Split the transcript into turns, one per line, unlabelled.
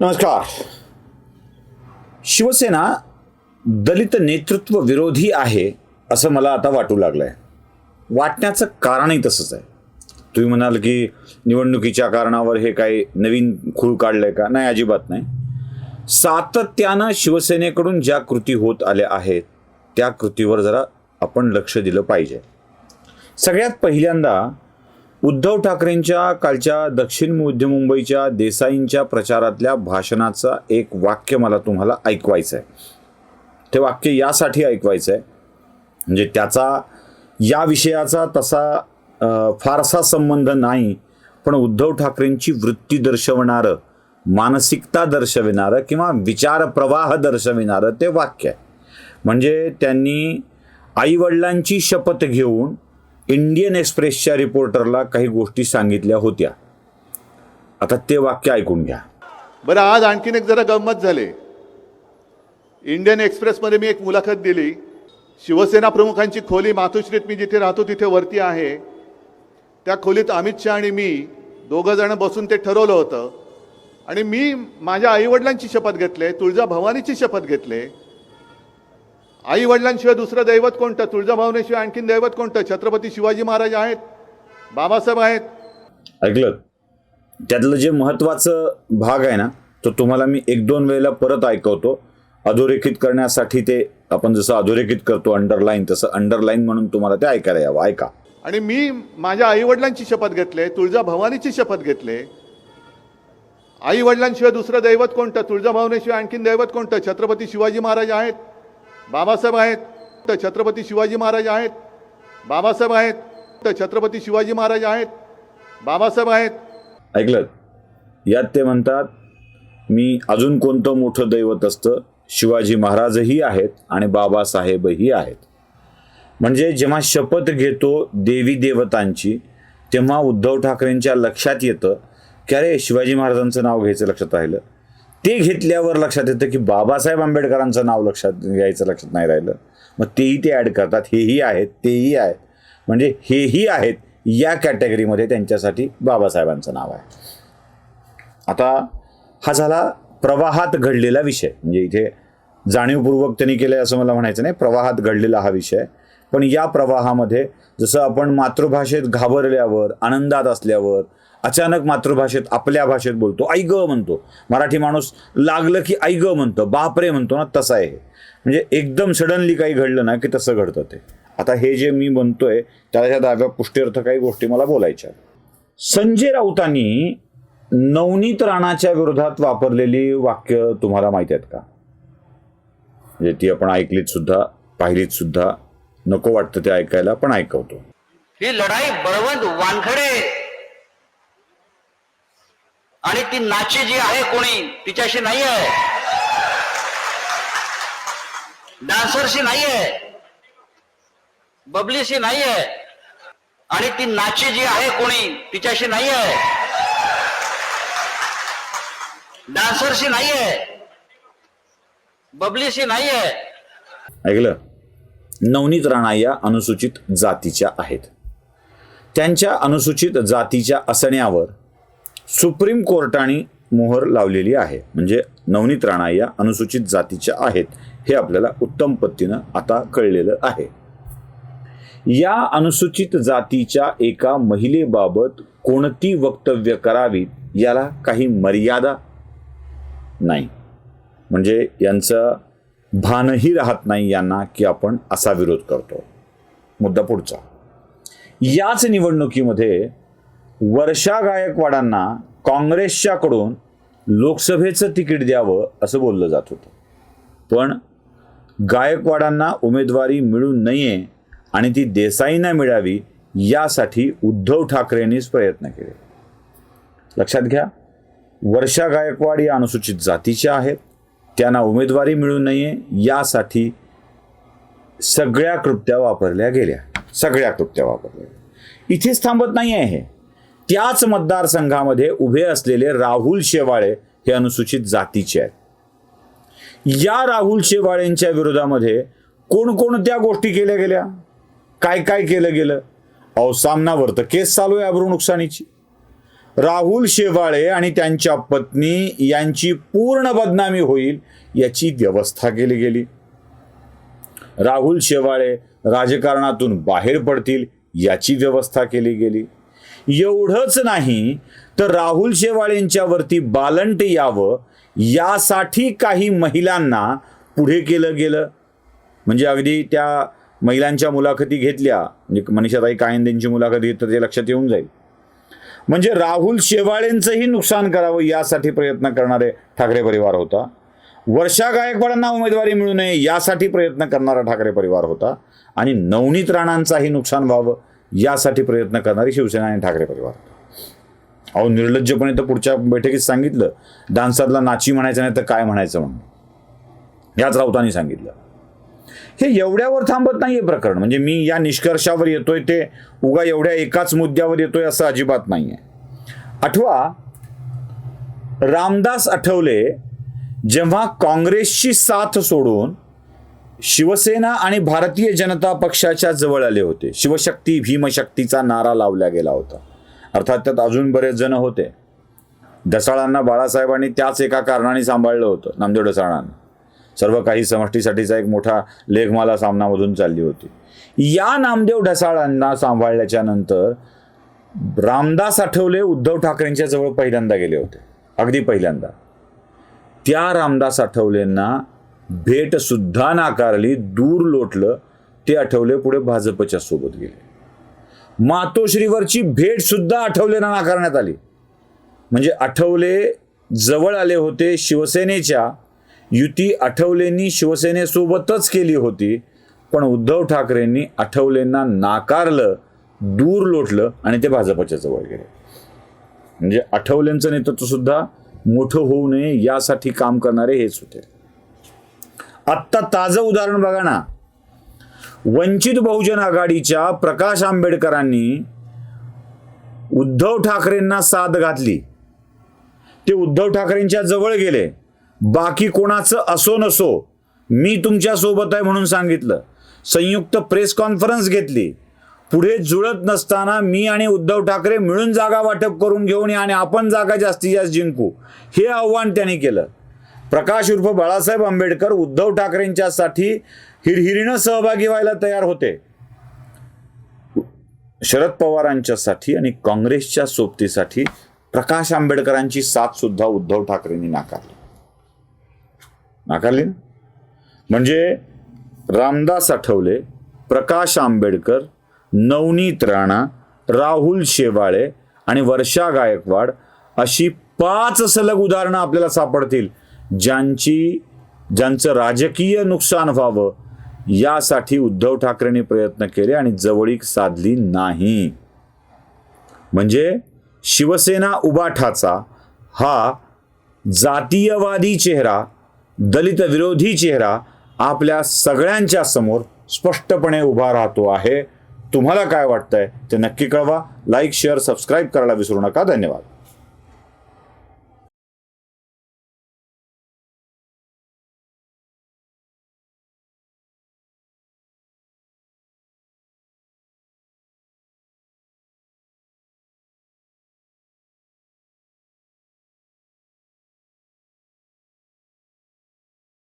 नमस्कार. शिवसेना दलित नेतृत्व विरोधी आहे असं मला आता वाटू लागलंय. वाटण्याचं कारणही तसंच आहे. तुम्ही म्हणाल की निवडणुकीच्या कारणावर हे काही नवीन खूळ काढलंय का? नाही अजिबात नाही. सातत्यानं शिवसेनेकडून ज्या कृती होत आल्या आहेत त्या कृतीवर जरा आपण लक्ष दिलं पाहिजे. सगळ्यात पहिल्यांदा उद्धव ठाकरेंच्या कालच्या दक्षिण मध्य मुंबईच्या देसाईंच्या प्रचारातल्या भाषणाचा एक वाक्य मला तुम्हाला ऐकवायचं आहे ते वाक्य यासाठी ऐकवायचं आहे म्हणजे त्याचा या विषयाचा तसा फारसा संबंध नाही पण उद्धव ठाकरेंची वृत्ती दर्शवणारं मानसिकता दर्शविणारं किंवा विचार प्रवाह दर्शविणारं ते वाक्य आहे. म्हणजे त्यांनी आईवडिलांची शपथ घेऊन इंडियन एक्सप्रेसच्या रिपोर्टरला काही गोष्टी सांगितल्या होत्या. आता ते वाक्य ऐकून घ्या.
बरं आज आणखीन एक जरा गंमत झाले. इंडियन एक्सप्रेसमध्ये मी एक मुलाखत दिली. शिवसेना प्रमुखांची खोली मातोश्रीत मी जिथे राहतो तिथे वरती आहे. त्या खोलीत अमित शहा आणि मी दोघं जण बसून ते ठरवलं होतं. आणि मी माझ्या आईवडिलांची शपथ घेतले तुळजा भवानीची शपथ घेतले. आई वडिलांशिवाय दुसरं दैवत कोणतं? तुळजाभवानीशिवाय आणखीन दैवत कोणतं? छत्रपती शिवाजी महाराज आहेत बाबासाहेब आहेत.
ऐकलं? त्यातलं जे महत्त्वाचं भाग आहे ना तो तुम्हाला मी एक दोन वेळेला परत ऐकवतो. अधोरेखित करण्यासाठी ते आपण जसं अधोरेखित करतो अंडरलाईन तसं अंडरलाईन म्हणून तुम्हाला ते ऐकायला यावं. ऐका.
आणि मी माझ्या आईवडिलांची शपथ घेतले तुळजा भवानीची शपथ घेतले. आई वडिलांशिवाय दुसरं दैवत कोणतं? तुळजाभवानीशिवाय आणखीन दैवत कोणतं? छत्रपती शिवाजी महाराज आहेत बाबासाहेब आहेत तर छत्रपती शिवाजी महाराज आहेत. बाबासाहेब आहेत तर छत्रपती शिवाजी महाराज आहेत. बाबासाहेब आहेत.
ऐकलं? यात ते म्हणतात मी अजून कोणतं मोठं दैवत असतं? शिवाजी महाराजही आहेत आणि बाबासाहेबही आहेत. म्हणजे जेव्हा शपथ घेतो देवी देवतांची तेव्हा उद्धव ठाकरेंच्या लक्षात येतं की अरे शिवाजी महाराजांचं नाव घ्यायचं लक्षात राहिलं. ते घेतल्यावर लक्षात येतं की बाबासाहेब आंबेडकरांचं नाव लक्षात घ्यायचं लक्षात नाही राहिलं. मग तेही ते ॲड करतात. हेही आहेत तेही आहेत. म्हणजे हेही आहेत या कॅटेगरीमध्ये त्यांच्यासाठी बाबासाहेबांचं नाव आहे. आता हा झाला प्रवाहात घडलेला विषय. म्हणजे इथे जाणीवपूर्वक त्यांनी केलं असं मला म्हणायचं नाही. प्रवाहात घडलेला हा विषय. पण या प्रवाहामध्ये जसं आपण मातृभाषेत घाबरल्यावर आनंदात असल्यावर अचानक मातृभाषेत आपल्या भाषेत बोलतो आई ग म्हणतो. मराठी माणूस लागलं की आई ग म्हणतो बापरे म्हणतो ना तसं आहे म्हणजे एकदम सडनली काही घडलं ना की तसं घडतं ते. आता हे जे मी म्हणतोय त्याच्या डाव्या पुष्टीर्थ काही गोष्टी मला बोलायच्या संजय राऊतांनी नवनीत राणाच्या विरोधात वापरलेली वाक्य तुम्हाला माहिती आहेत का? म्हणजे ती आपण ऐकलीत सुद्धा पाहिलीत सुद्धा. नको वाटतं ते ऐकायला पण ऐकवतो.
ही लढाई बळवंत वानखडे आणि ती नाची जी आहे कोणी तिच्याशी नाही आहे डान्सरशी नाही आहे बबलीशी नाही आहे आणि ती नाची जी आहे कोणी तिच्याशी नाही आहे डान्सरशी नाही आहे बबलीशी नाही आहे
ऐकलं? नवनीत राणा या अनुसूचित जातीच्या आहेत. त्यांच्या अनुसूचित जातीच्या असण्यावर सुप्रीम कोर्टाने मोहर लावलेली आहे. म्हणजे नवनीत राणा या अनुसूचित जातीच्या आहेत हे आपल्याला उत्तम पद्धतीनं आता कळलेलं आहे. या अनुसूचित जातीच्या एका महिलेबाबत कोणती वक्तव्य करावीत याला काही मर्यादा नाही. म्हणजे यांचं भानही राहत नाही यांना की आपण असा विरोध करतो. मुद्दा पुढचा. याच निवडणुकीमध्ये वर्षा गायकवाडांना काँग्रेसच्याकडून लोकसभेचं तिकीट द्यावं असं बोललं जात होतं. पण गायकवाडांना उमेदवारी मिळू नये आणि ती देसाईंना मिळावी यासाठी उद्धव ठाकरेंनीच प्रयत्न केले. लक्षात घ्या वर्षा गायकवाड या अनुसूचित जातीच्या आहेत. त्यांना उमेदवारी मिळू नये यासाठी सगळ्या कृत्या वापरल्या गेल्या. सगळ्या कृत्या वापरल्या गेल्या. इथेच थांबत नाही आहे हे. त्याच मतदारसंघामध्ये उभे असलेले राहुल शेवाळे हे अनुसूचित जातीचे आहेत. या राहुल शेवाळेंच्या विरोधामध्ये कोणकोणत्या गोष्टी केल्या गेल्या? काय काय केलं गेलं? अहो सामनावर तर केस चालू आहे अब्रू नुकसानीची. राहुल शेवाळे आणि त्यांच्या पत्नी यांची पूर्ण बदनामी होईल याची व्यवस्था केली गेली. राहुल शेवाळे राजकारणातून बाहेर पडतील याची व्यवस्था केली गेली. एवढंच नाही तर राहुल शेवाळेंच्यावरती बालंट यावं यासाठी काही महिलांना पुढे केलं गेलं. म्हणजे अगदी त्या महिलांच्या मुलाखती घेतल्या. म्हणजे मनीषाताई कायंदेंची मुलाखत घेतली तर ते लक्षात येऊन जाईल. म्हणजे राहुल शेवाळेंचंही नुकसान करावं यासाठी प्रयत्न करणारे ठाकरे परिवार होता. वर्षा गायकवाडांना उमेदवारी मिळू नये यासाठी प्रयत्न करणारा ठाकरे परिवार होता. आणि नवनीत राणांचाही नुकसान व्हावं यासाठी प्रयत्न करणारी शिवसेना आणि ठाकरे परिवार अहो निर्लज्जपणे तर पुढच्या बैठकीत सांगितलं. डान्सरला नाची म्हणायचं नाही तर काय म्हणायचं म्हणून. याच राऊतांनी सांगितलं. हे एवढ्यावर थांबत नाहीये प्रकरण. म्हणजे मी या निष्कर्षावर येतोय ते उगा एवढ्या एकाच मुद्द्यावर येतोय असं अजिबात नाही आहे आठवा रामदास आठवले जेव्हा काँग्रेसची साथ सोडून शिवसेना आणि भारतीय जनता पक्षाच्या जवळ आले होते शिवशक्ती भीमशक्तीचा नारा लावला गेला होता. अर्थात त्यात अजून बरेच जण होते. ढसाळांना बाळासाहेबांनी त्याच एका कारणाने सांभाळलं होतं नामदेव ढसाळांना सर्व काही समष्टीसाठीचा एक मोठा लेखमाला सामनामधून चालली होती. या नामदेव ढसाळांना सांभाळल्याच्या नंतर रामदास आठवले उद्धव ठाकरेंच्या जवळ पहिल्यांदा गेले होते. अगदी पहिल्यांदा. त्या रामदास आठवलेंना भेट सुद्धा नाकारली दूर लोटलं ते आठवले पुढे भाजपच्या सोबत गेले. मातोश्रीवरची भेट सुद्धा आठवलेंना नाकारण्यात आली. म्हणजे आठवले जवळ आले होते शिवसेनेच्या युती आठवलेंनी शिवसेनेसोबतच केली होती पण उद्धव ठाकरेंनी आठवलेंना नाकारलं दूर लोटलं आणि ते भाजपच्या जवळ गेले. म्हणजे आठवलेंचं नेतृत्व सुद्धा मोठं होऊ नये यासाठी काम करणारे हेच होते. आत्ता ताजं उदाहरण बघा ना. वंचित बहुजन आघाडीच्या प्रकाश आंबेडकरांनी उद्धव ठाकरेंना साथ घातली. ते उद्धव ठाकरेंच्या जवळ गेले. बाकी कोणाचं असो नसो मी तुमच्यासोबत आहे म्हणून सांगितलं. संयुक्त प्रेस कॉन्फरन्स घेतली. पुढे जुळत नसताना मी आणि उद्धव ठाकरे मिळून जागा वाटप करून घेऊन या आणि आपण जागा जास्तीत जास्त जिंकू हे आव्हान त्यांनी केलं. प्रकाश उर्फ बाळासाहेब आंबेडकर उद्धव ठाकरेंच्यासाठी हिरहिरीनं सहभागी व्हायला तयार होते. शरद पवारांच्यासाठी आणि काँग्रेसच्या सोबतीसाठी प्रकाश आंबेडकरांची साथ सुद्धा उद्धव ठाकरेंनी नाकारली. नाकारली. ना म्हणजे रामदास आठवले प्रकाश आंबेडकर नवनीत राणा राहुल शेवाळे आणि वर्षा गायकवाड अशी पाच सलग उदाहरणं आपल्याला सापडतील ज्यांची ज्यांचं राजकीय नुकसान व्हावं यासाठी उद्धव ठाकरेंनी प्रयत्न केले आणि जवळीक साधली नाही. म्हणजे शिवसेना उबाठाचा हा जातीयवादी चेहरा दलित विरोधी चेहरा आपल्या सगळ्यांच्या समोर स्पष्टपणे उभा राहतो आहे. तुम्हाला काय वाटतंय ते नक्की कळवा. लाईक शेअर सबस्क्राईब करायला विसरू नका. धन्यवाद.